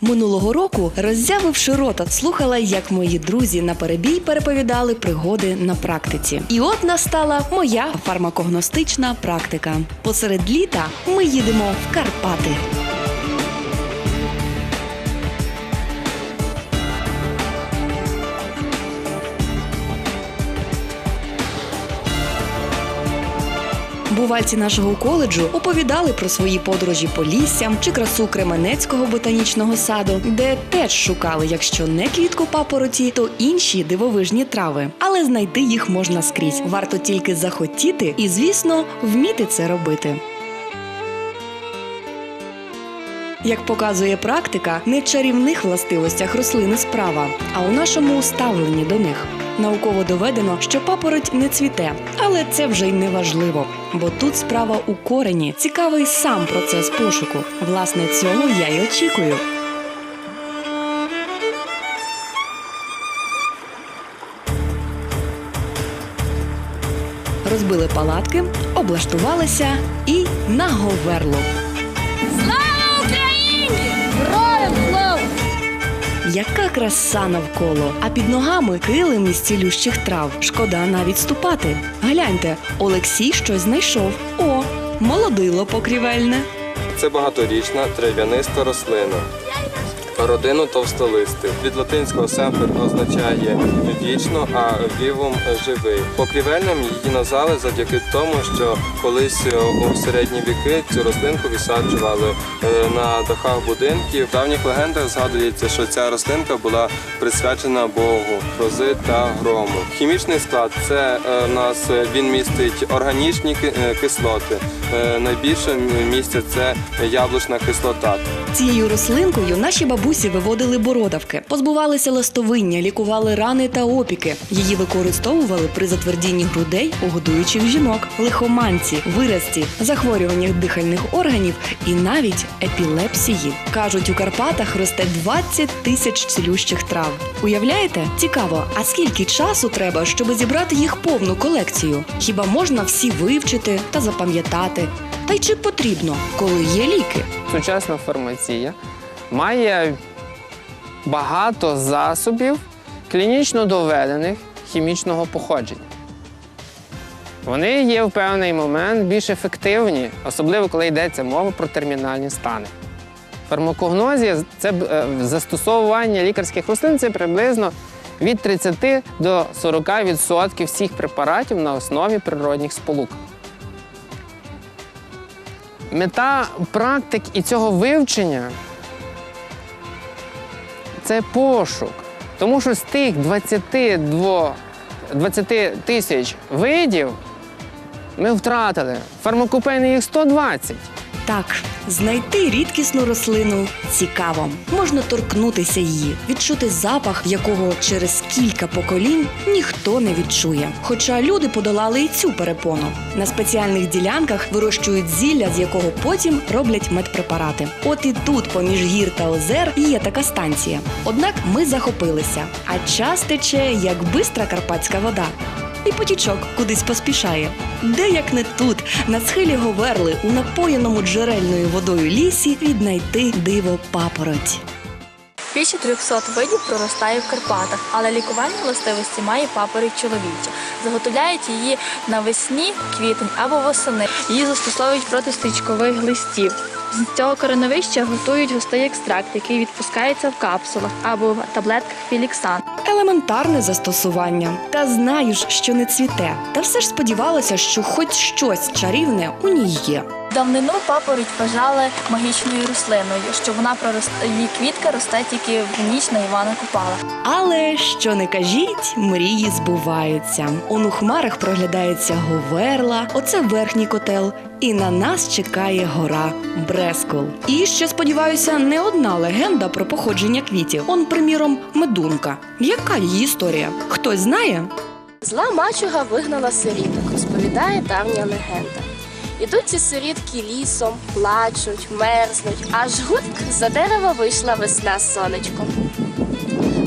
Минулого року, роззявивши рота, слухала, як мої друзі на перебій переповідали пригоди на практиці. І от настала моя фармакогностична практика. Посеред літа ми їдемо в Карпати. Бувальці нашого коледжу оповідали про свої подорожі по ліссям чи красу Кременецького ботанічного саду, де теж шукали, якщо не квітку папороті, то інші дивовижні трави. Але знайти їх можна скрізь. Варто тільки захотіти і, звісно, вміти це робити. Як показує практика, не в чарівних властивостях рослини справа, а у нашому ставленні до них. Науково доведено, що папороть не цвіте, але це вже й не важливо, бо тут справа у корені. Цікавий сам процес пошуку. Власне, цього я й очікую. Розбили палатки, облаштувалися і на говерло. Яка краса навколо, а під ногами килим із цілющих трав. Шкода навіть ступати. Гляньте, Олексій щось знайшов. О, молодило покрівельне. Це багаторічна трав'яниста рослина. Родину товстолистих. Від латинського семпер означає вічно, а вівом живий. Покрівельним її назвали завдяки тому, що колись е, у середні віки цю рослинку висаджували е, на дахах будинків. В давніх легендах згадується, що ця рослинка була присвячена Богу, грози та грому. Хімічний склад це е, у нас е, він містить органічні е, кислоти. Е, Найбільше місце це яблучна кислота. Цією рослинкою наші бабусі виводили бородавки, позбувалися ластовиння, лікували рани та опіки. Її використовували при затвердінні грудей у годуючих жінок, лихоманці, виразці, захворюваннях дихальних органів і навіть епілепсії. Кажуть, у Карпатах росте 20 тисяч цілющих трав. Уявляєте? Цікаво, а скільки часу треба, щоб зібрати їх повну колекцію? Хіба можна всі вивчити та запам'ятати? Та й чи потрібно, коли є ліки? Сучасна фармація має багато засобів клінічно доведених хімічного походження. Вони є в певний момент більш ефективні, особливо коли йдеться мова про термінальні стани. Фармакогнозія це е, застосовування лікарських рослин це приблизно від 30 до 40% всіх препаратів на основі природних сполук. Мета практик і цього вивчення це пошук. Тому що з тих 22, 20 тисяч видів ми втратили. Фармакопейних їх 120. Так, знайти рідкісну рослину цікаво. Можна торкнутися її, відчути запах, якого через кілька поколінь ніхто не відчує. Хоча люди подолали і цю перепону. На спеціальних ділянках вирощують зілля, з якого потім роблять медпрепарати. От і тут, поміж гір та озер, є така станція. Однак ми захопилися, а час тече як бистра карпатська вода. І потічок кудись поспішає. Де як не тут, на схилі Говерли, у напоєному джерельною водою лісі, віднайти диво папороть. Більше 300 видів проростає в Карпатах, але лікувальні властивості має папороть чоловіча. Заготовляють її навесні, квітень або восени. Її застосовують проти стрічкових листів. З цього кореновища готують густий екстракт, який відпускається в капсулах або таблетках філіксан. Елементарне застосування. Та знаю ж, що не цвіте. Та все ж сподівалася, що хоч щось чарівне у ній є. Давнину папороть вважали магічною рослиною, що вона пророст... її квітка росте тільки в ніч на Івана Купала. Але що не кажіть, мрії збуваються. Он у хмарах проглядається говерла, оце верхній котел. І на нас чекає гора Брескол. І ще сподіваюся, не одна легенда про походження квітів. Он, приміром, медунка. Яка її історія? Хтось знає? Зла мачуга вигнала сиріток, розповідає давня легенда. Ідуть ці сирітки лісом, плачуть, мерзнуть, аж гудк за дерева вийшла весна з сонечком.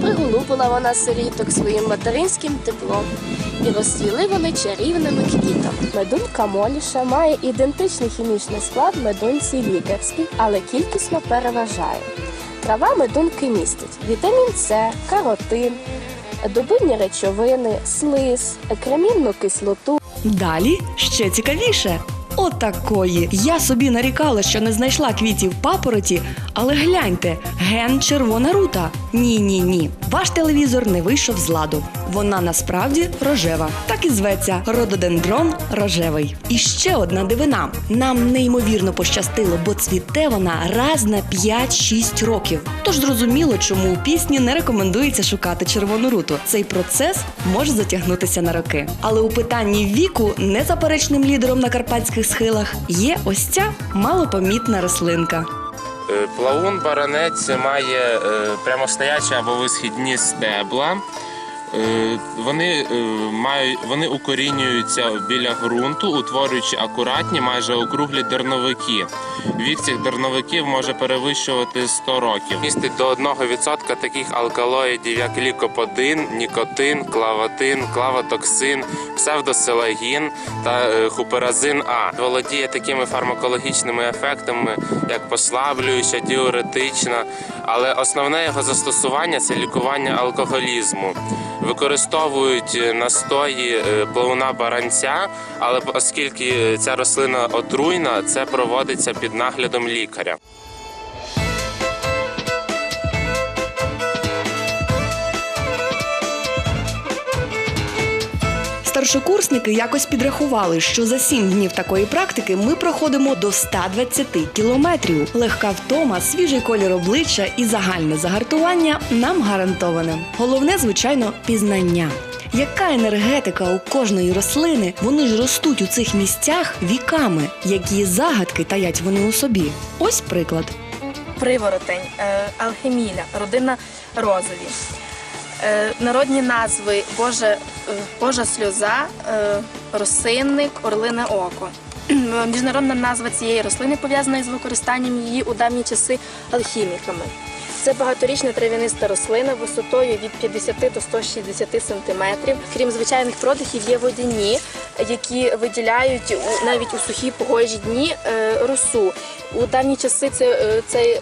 Приголубила вона сиріток своїм материнським теплом, і розцвіли вони чарівними квітами. Медунка моліша має ідентичний хімічний склад медунці лікарський, але кількісно переважає. трава медунки містить вітамін С, каротин, добивні речовини, слиз, кремінну кислоту, Далі ще цікавіше. Отакої. Я собі нарікала, що не знайшла квітів папороті, але гляньте, ген червона рута. Ні, ні, ні. Ваш телевізор не вийшов з ладу. Вона насправді рожева. Так і зветься рододендрон рожевий. І ще одна дивина. Нам неймовірно пощастило, бо цвіте вона раз на 5-6 років. Тож зрозуміло, чому у пісні не рекомендується шукати червону руту. Цей процес може затягнутися на роки. Але у питанні віку незаперечним лідером на карпатських схилах є ось ця малопомітна рослинка. Е, Плавун баранець має е, прямостоячі або висхідні стебла. Е, Вони, е, мають, вони укорінюються біля ґрунту, утворюючи акуратні, майже округлі дерновики. Вік цих дерновиків може перевищувати 100 років. Містить до 1% таких алкалоїдів, як лікоподин, нікотин, клаватин, клаватоксин, псевдоселагін та е, хуперазин А. Володіє такими фармакологічними ефектами, як послаблююча, діуретична, але основне його застосування це лікування алкоголізму. Використовують е, настої е, плавуна баранця, але оскільки ця рослина отруйна, це проводиться під наглядом лікаря. Старшокурсники якось підрахували, що за 7 днів такої практики ми проходимо до 120 кілометрів. Легка втома, свіжий колір обличчя і загальне загартування нам гарантоване. Головне, звичайно, пізнання. Яка енергетика у кожної рослини? Вони ж ростуть у цих місцях віками. Які загадки таять вони у собі? Ось приклад. Приворотень, е, алхеміля, родина розові. Е, Народні назви Божа, е, Божа сльоза, е, росинник, орлине око. Міжнародна назва цієї рослини пов'язана із використанням її у давні часи алхіміками. Це багаторічна трав'яниста рослина висотою від 50 до 160 сантиметрів. Крім звичайних продихів, є водяні, які виділяють навіть у сухі погожі дні е, росу. У давні часи це, е, цей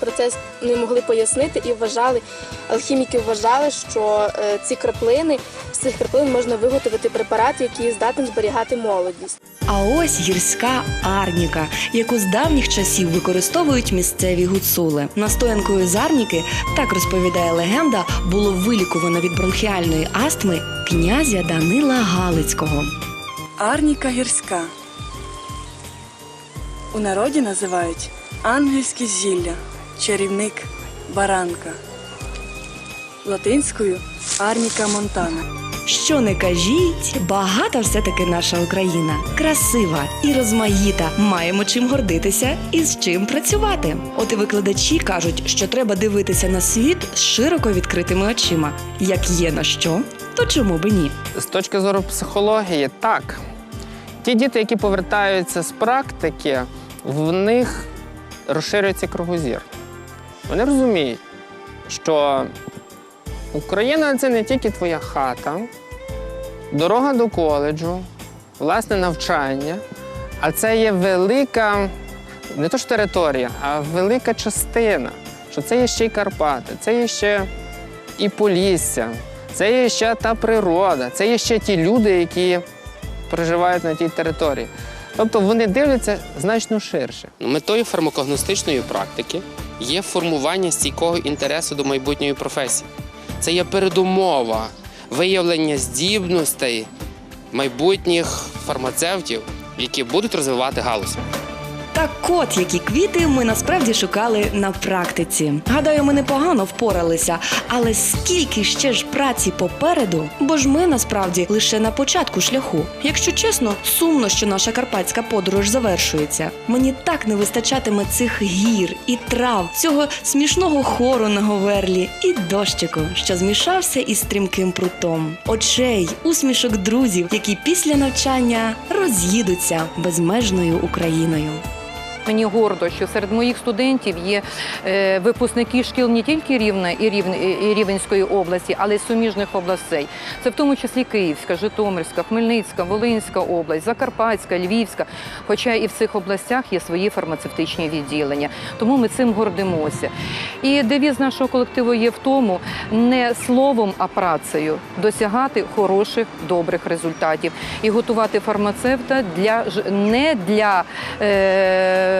процес не могли пояснити і вважали, алхіміки вважали, що е, ці краплини, з цих краплин можна виготовити препарат, який здатен зберігати молодість. А ось гірська арніка, яку з давніх часів використовують місцеві гуцули. Настоянкою з арніки, так розповідає легенда, було вилікувано від бронхіальної астми князя Данила Галицького. Арніка гірська. У народі називають ангельське зілля, чарівник, баранка. Латинською арніка монтана. Що не кажіть, багата все-таки наша Україна. Красива і розмаїта. Маємо чим гордитися і з чим працювати. От і викладачі кажуть, що треба дивитися на світ з широко відкритими очима. Як є на що, то чому би ні? З точки зору психології, так. Ті діти, які повертаються з практики, в них розширюється кругозір. Вони розуміють, що Україна це не тільки твоя хата, дорога до коледжу, власне навчання, а це є велика, не то ж територія, а велика частина. Що це є ще й Карпати, це є ще і Полісся, це є ще та природа, це є ще ті люди, які проживають на тій території. Тобто вони дивляться значно ширше. Метою фармакогностичної практики є формування стійкого інтересу до майбутньої професії. Це є передумова виявлення здібностей майбутніх фармацевтів, які будуть розвивати галузь. Так от, які квіти ми насправді шукали на практиці. Гадаю, ми непогано впоралися, але скільки ще ж праці попереду, бо ж ми насправді лише на початку шляху. Якщо чесно, сумно, що наша карпатська подорож завершується. Мені так не вистачатиме цих гір і трав, цього смішного хору на говерлі і дощику, що змішався із стрімким прутом, очей, усмішок друзів, які після навчання роз'їдуться безмежною Україною. Мені гордо, що серед моїх студентів є е, випускники шкіл не тільки Рівне і, Рівненської області, але й суміжних областей. Це в тому числі Київська, Житомирська, Хмельницька, Волинська область, Закарпатська, Львівська. Хоча і в цих областях є свої фармацевтичні відділення. Тому ми цим гордимося. І девіз нашого колективу є в тому, не словом, а працею досягати хороших, добрих результатів і готувати фармацевта для не для е,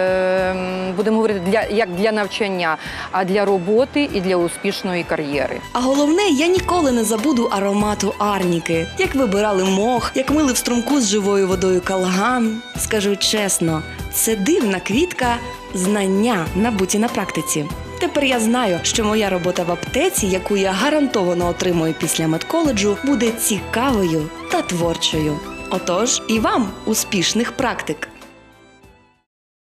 будемо говорити для як для навчання, а для роботи і для успішної кар'єри. А головне, я ніколи не забуду аромату арніки, як вибирали мох, як мили в струмку з живою водою калган. Скажу чесно, це дивна квітка знання, набуті на практиці. Тепер я знаю, що моя робота в аптеці, яку я гарантовано отримую після медколеджу, буде цікавою та творчою. Отож, і вам успішних практик!